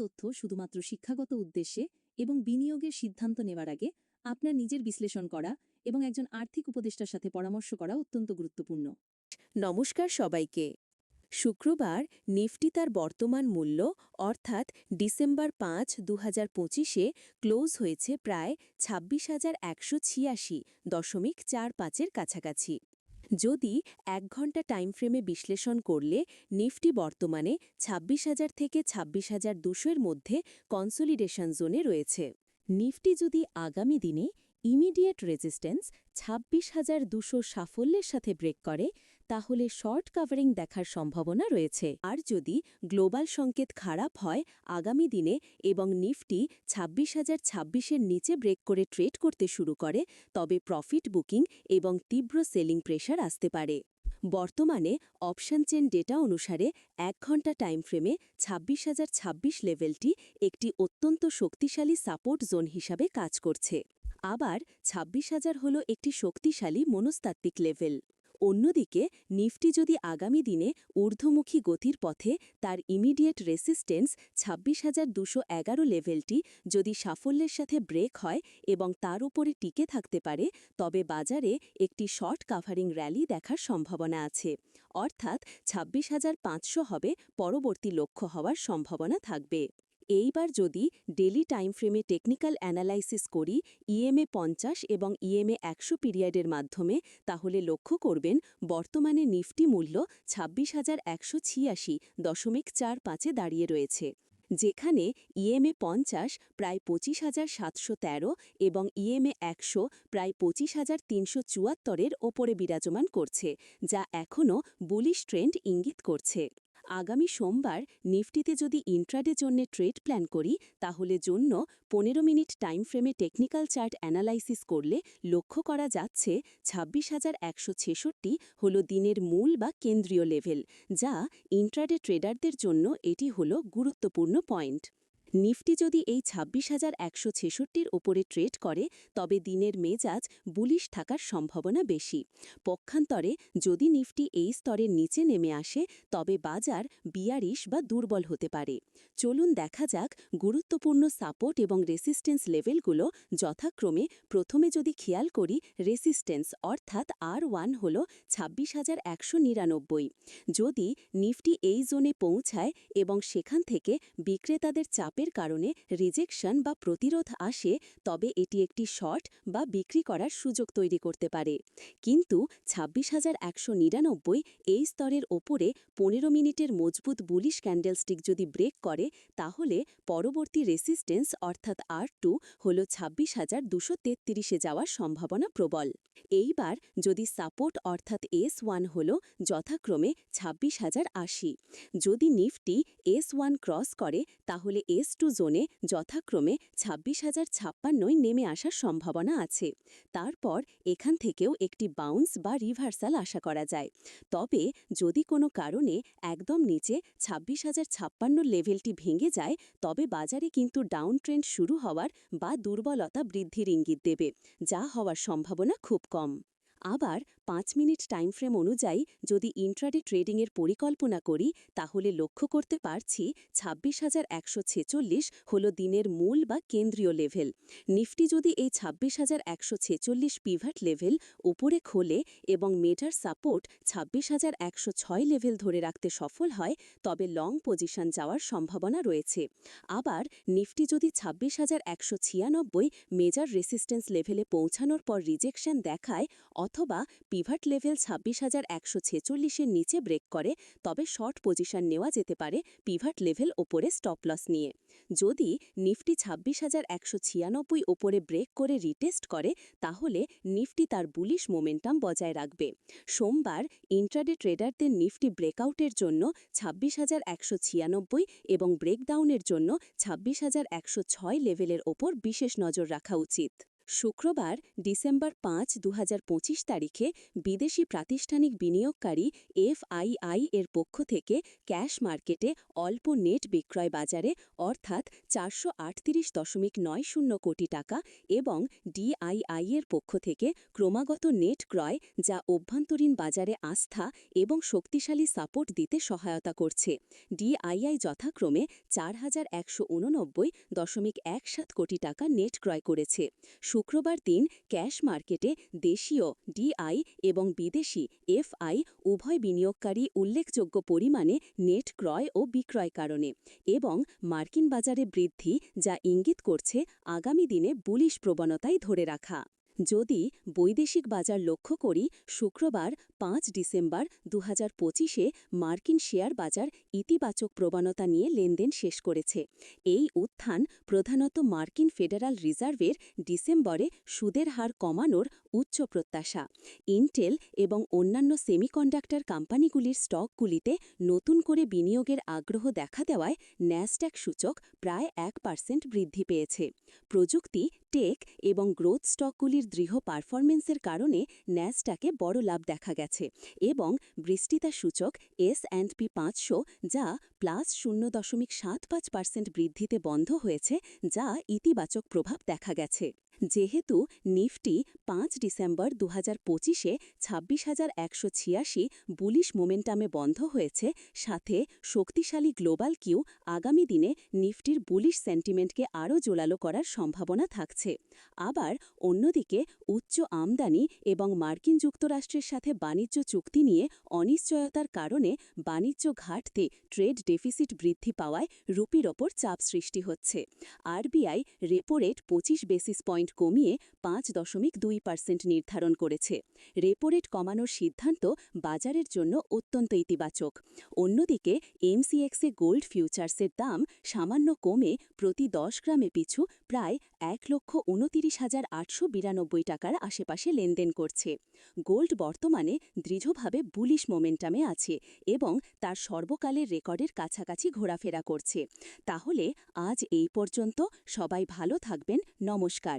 তথ্য শুধুমাত্র শিক্ষাগত উদ্দেশ্যে এবং বিনিয়োগের সিদ্ধান্ত নেওয়ার আগে আপনার নিজের বিশ্লেষণ করা এবং একজন আর্থিক উপদেষ্টার সাথে পরামর্শ করা অত্যন্ত গুরুত্বপূর্ণ। নমস্কার সবাইকে। শুক্রবার নিফটি তার বর্তমান মূল্য অর্থাৎ ডিসেম্বর পাঁচ দু হাজার পঁচিশে ক্লোজ হয়েছে প্রায় ছাব্বিশ হাজার একশো ছিয়াশি দশমিক চার পাঁচের কাছাকাছি। যদি এক ঘণ্টা টাইম ফ্রেমে বিশ্লেষণ করলে নিফটি বর্তমানে ছাব্বিশ হাজার থেকে ছাব্বিশ হাজার দুশোর মধ্যে কনসোলিডেশন জোনে রয়েছে। নিফটি যদি আগামী দিনে ইমিডিয়েট রেজিস্ট্যান্স ছাব্বিশ হাজার দুশো সাফল্যের সাথে ব্রেক করে, তাহলে শর্ট কাভারিং দেখার সম্ভাবনা রয়েছে। আর যদি গ্লোবাল সংকেত খারাপ হয়, আগামী দিনে এবং নিফটি ছাব্বিশ হাজার ছাব্বিশের নিচে ব্রেক করে ট্রেড করতে শুরু করে, তবে প্রফিট বুকিং এবং তীব্র সেলিং প্রেশার আসতে পারে। বর্তমানে অপশন চেন ডেটা অনুসারে এক ঘণ্টা টাইম ফ্রেমে ছাব্বিশ হাজার ছাব্বিশ লেভেলটি একটি অত্যন্ত শক্তিশালী সাপোর্ট জোন হিসাবে কাজ করছে। আবার ছাব্বিশ হাজার হল একটি শক্তিশালী মনস্তাত্ত্বিক লেভেল অন্যদিকে, নিফটি যদি আগামী দিনে ঊর্ধ্বমুখী গতির পথে তার ইমিডিয়েট রেসিস্টেন্স ছাব্বিশ হাজার দুশো এগারো লেভেলটি যদি সাফল্যের সাথে ব্রেক হয় এবং তার উপরে টিকে থাকতে পারে, তবে বাজারে একটি শর্ট কাভারিং র্যালি দেখার সম্ভাবনা আছে। অর্থাৎ ছাব্বিশ হাজার পাঁচশো হবে পরবর্তী লক্ষ্য হওয়ার সম্ভাবনা থাকবে। এইবার যদি ডেলি টাইম ফ্রেমে টেকনিক্যাল অ্যানালাইসিস করি, ইএমএ পঞ্চাশ এবং ইএমএ একশো পিরিয়ডের মাধ্যমে, তাহলে লক্ষ্য করবেন বর্তমানে নিফটি মূল্য ছাব্বিশ হাজার একশো ছিয়াশি দশমিক চার পাঁচে দাঁড়িয়ে রয়েছে, যেখানে ইএমএ পঞ্চাশ প্রায় পঁচিশ হাজার সাতশো তেরো এবং ইএমএ একশো প্রায় পঁচিশ হাজার তিনশো চুয়াত্তরের ওপরে বিরাজমান করছে, যা এখনও বুলিশ ট্রেন্ড ইঙ্গিত করছে। আগামী সোমবার নিফটিতে যদি ইন্ট্রাডে জন্য ট্রেড প্ল্যান করি, তাহলে জন্য পনেরো মিনিট টাইম ফ্রেমে টেকনিক্যাল চার্ট অ্যানালাইসিস করলে লক্ষ্য করা যাচ্ছে ছাব্বিশ হাজার একশো ছেষট্টি হল দিনের মূল বা কেন্দ্রীয় লেভেল যা ইন্ট্রাডে ট্রেডারদের জন্য এটি হল গুরুত্বপূর্ণ পয়েন্ট নিফটি যদি এই ছাব্বিশ হাজার একশো ছেষট্টির ওপরে ট্রেড করে, তবে দিনের মেজাজ বুলিশ থাকার সম্ভাবনা বেশি। পক্ষান্তরে যদি নিফটি এই স্তরের নিচে নেমে আসে, তবে বাজার বিয়ারিশ বা দুর্বল হতে পারে। চলুন দেখা যাক গুরুত্বপূর্ণ সাপোর্ট এবং রেসিস্টেন্স লেভেলগুলো যথাক্রমে প্রথমে যদি খেয়াল করি, রেসিস্টেন্স অর্থাৎ আর ওয়ান হল ছাব্বিশ হাজার একশো নিরানব্বই। যদি নিফটি এই জোনে পৌঁছায় এবং সেখান থেকে বিক্রেতাদের চাপের কারণে রিজেকশন বা প্রতিরোধ আসে, তবে এটি একটি শর্ট বা বিক্রি করার সুযোগ তৈরি করতে পারে। কিন্তু ছাব্বিশ এই স্তরের ওপরে পনেরো মিনিটের মজবুত বুলিশ ক্যান্ডেলস্টিক যদি ব্রেক করে, তাহলে পরবর্তী রেসিস্টেন্স অর্থাৎ আর টু হল ছাব্বিশ হাজার দুশো তেত্রিশে যাওয়ার সম্ভাবনা প্রবল। এইবার যদি সাপোর্ট অর্থাৎ এস ওয়ান হল যথাক্রমে ছাব্বিশ হাজার আশি, যদি নিফটি এস ওয়ান ক্রস করে, তাহলে এস টু জোনে যথাক্রমে ছাব্বিশ হাজার ছাপ্পান্নই নেমে আসার সম্ভাবনা আছে। তারপর এখান থেকেও একটি বাউন্স বা রিভার্সাল আশা করা যায়। তবে যদি কোনো কারণে একদম নিচে ছাব্বিশ হাজার ছাপ্পান্ন লেভেলটি ভেঙে যায়, তবে বাজারে কিন্তু ডাউন ট্রেন্ড শুরু হওয়ার বা দুর্বলতা বৃদ্ধির ইঙ্গিত দেবে, যা হওয়ার সম্ভাবনা খুব কম। আবার পাঁচ মিনিট টাইম ফ্রেম অনুযায়ী যদি ইন্ট্রাডে ট্রেডিংয়ের পরিকল্পনা করি, তাহলে লক্ষ্য করতে পারছি ছাব্বিশ হাজার একশো ছেচল্লিশ হল দিনের মূল বা কেন্দ্রীয় লেভেল নিফটি যদি এই ছাব্বিশ হাজার একশো ছেচল্লিশ পিভাট লেভেল উপরে খোলে এবং মেটার সাপোর্ট ছাব্বিশ হাজার একশো ছয় লেভেল ধরে রাখতে সফল হয়, তবে লং পজিশন যাওয়ার সম্ভাবনা রয়েছে। আবার নিফটি যদি ছাব্বিশ হাজার একশো ছিয়ানব্বই মেজার রেসিস্টেন্স লেভেলে পৌঁছানোর পর রিজেকশন দেখায় অথবা পিভাট লেভেল ছাব্বিশ হাজার একশো ছেচল্লিশের নিচে ব্রেক করে, তবে শর্ট পজিশন নেওয়া যেতে পারে পিভাট লেভেল ওপরে স্টপ লস নিয়ে। যদি নিফটি ছাব্বিশ হাজার একশো ছিয়ানব্বই ওপরে ব্রেক করে রিটেস্ট করে, তাহলে নিফটি তার বুলিশ মোমেন্টাম বজায় রাখবে। সোমবার ইন্ট্রাডে ট্রেডারদের নিফটি ব্রেকআউটের জন্য ছাব্বিশ হাজার একশো ছিয়ানব্বই এবং ব্রেকডাউনের জন্য ছাব্বিশ হাজার একশো ছয় লেভেলের ওপর বিশেষ নজর রাখা উচিত। শুক্রবার, ডিসেম্বর পাঁচ দু তারিখে বিদেশি প্রাতিষ্ঠানিক বিনিয়োগকারী এফআইআই এর পক্ষ থেকে ক্যাশ মার্কেটে অল্প নেট বিক্রয় বাজারে, অর্থাৎ চারশো আটত্রিশ দশমিক নয় শূন্য কোটি টাকা এবং ডিআইআই এর পক্ষ থেকে ক্রমাগত নেট ক্রয়, যা অভ্যন্তরীণ বাজারে আস্থা এবং শক্তিশালী সাপোর্ট দিতে সহায়তা করছে। ডিআইআই যথাক্রমে চার হাজার একশো উননব্বই দশমিক এক সাত কোটি টাকা নেট ক্রয় করেছে। শুক্রবার দিন ক্যাশ মার্কেটে দেশীয়, ডিআই এবং বিদেশি এফআই উভয় বিনিয়োগকারী উল্লেখযোগ্য পরিমাণে নেট ক্রয় ও বিক্রয় কারণে এবং মার্কিন বাজারে বৃদ্ধি যা ইঙ্গিত করছে আগামী দিনে বুলিশ প্রবণতাই ধরে রাখা। যদি বৈদেশিক বাজার লক্ষ্য করি, শুক্রবার পাঁচ ডিসেম্বর দু হাজার মার্কিন শেয়ার বাজার ইতিবাচক প্রবণতা নিয়ে লেনদেন শেষ করেছে। এই উত্থান প্রধানত মার্কিন ফেডারাল রিজার্ভের ডিসেম্বরে সুদের হার কমানোর উচ্চ প্রত্যাশা। ইন্টেল এবং অন্যান্য সেমিকন্ডাক্টর কোম্পানিগুলির স্টকগুলিতে নতুন করে বিনিয়োগের আগ্রহ দেখা দেওয়ায় ন্যাসড্যাক সূচক প্রায় এক পার্সেন্ট বৃদ্ধি পেয়েছে। প্রযুক্তি টেক এবং গ্রোথ স্টকগুলির দৃঢ় পারফরমেন্সের কারণে ন্যাসটাকে বড় লাভ দেখা গেছে এবং বৃষ্টিতা সূচক এস অ্যান্ড পি পাঁচশো যা প্লাস শূন্য দশমিক সাত পাঁচ পার্সেন্ট বৃদ্ধিতে বন্ধ হয়েছে যা ইতিবাচক প্রভাব দেখা গেছে। যেহেতু নিফটি পাঁচ ডিসেম্বর দু হাজার পঁচিশে ছাব্বিশ হাজার একশো ছিয়াশি বুলিশ মোমেন্টামে বন্ধ হয়েছে, সাথে শক্তিশালী গ্লোবাল কিউ আগামী দিনে নিফটির বুলিশ সেন্টিমেন্টকে আরও জোলালো করার সম্ভাবনা থাকছে। আবার অন্যদিকে উচ্চ আমদানি এবং মার্কিন যুক্তরাষ্ট্রের সাথে বাণিজ্য চুক্তি নিয়ে অনিশ্চয়তার কারণে বাণিজ্য ঘাটতে ট্রেড ডেফিসিট বৃদ্ধি পাওয়ায় রুপির ওপর চাপ সৃষ্টি হচ্ছে। আরবিআই রেপো রেট পঁচিশ বেসিস পয়েন্ট কমিয়ে পাঁচ দশমিক দুই পার্সেন্ট নির্ধারণ করেছে। রেপো রেট কমানোর সিদ্ধান্ত বাজারের জন্য অত্যন্ত ইতিবাচক। অন্যদিকে, এমসিএক্সে গোল্ড ফিউচার্সের দাম সামান্য কমে প্রতি দশ গ্রামে পিছু প্রায় এক লক্ষ উনতিরিশ হাজার আটশো বিরানব্বই টাকার আশেপাশে লেনদেন করছে। গোল্ড বর্তমানে দৃঢ়ভাবে বুলিশ মোমেন্টামে আছে এবং তার সর্বকালের রেকর্ডের কাছাকাছি ঘোরাফেরা করছে। তাহলে আজ এই পর্যন্ত সবাই ভালো থাকবেন, নমস্কার।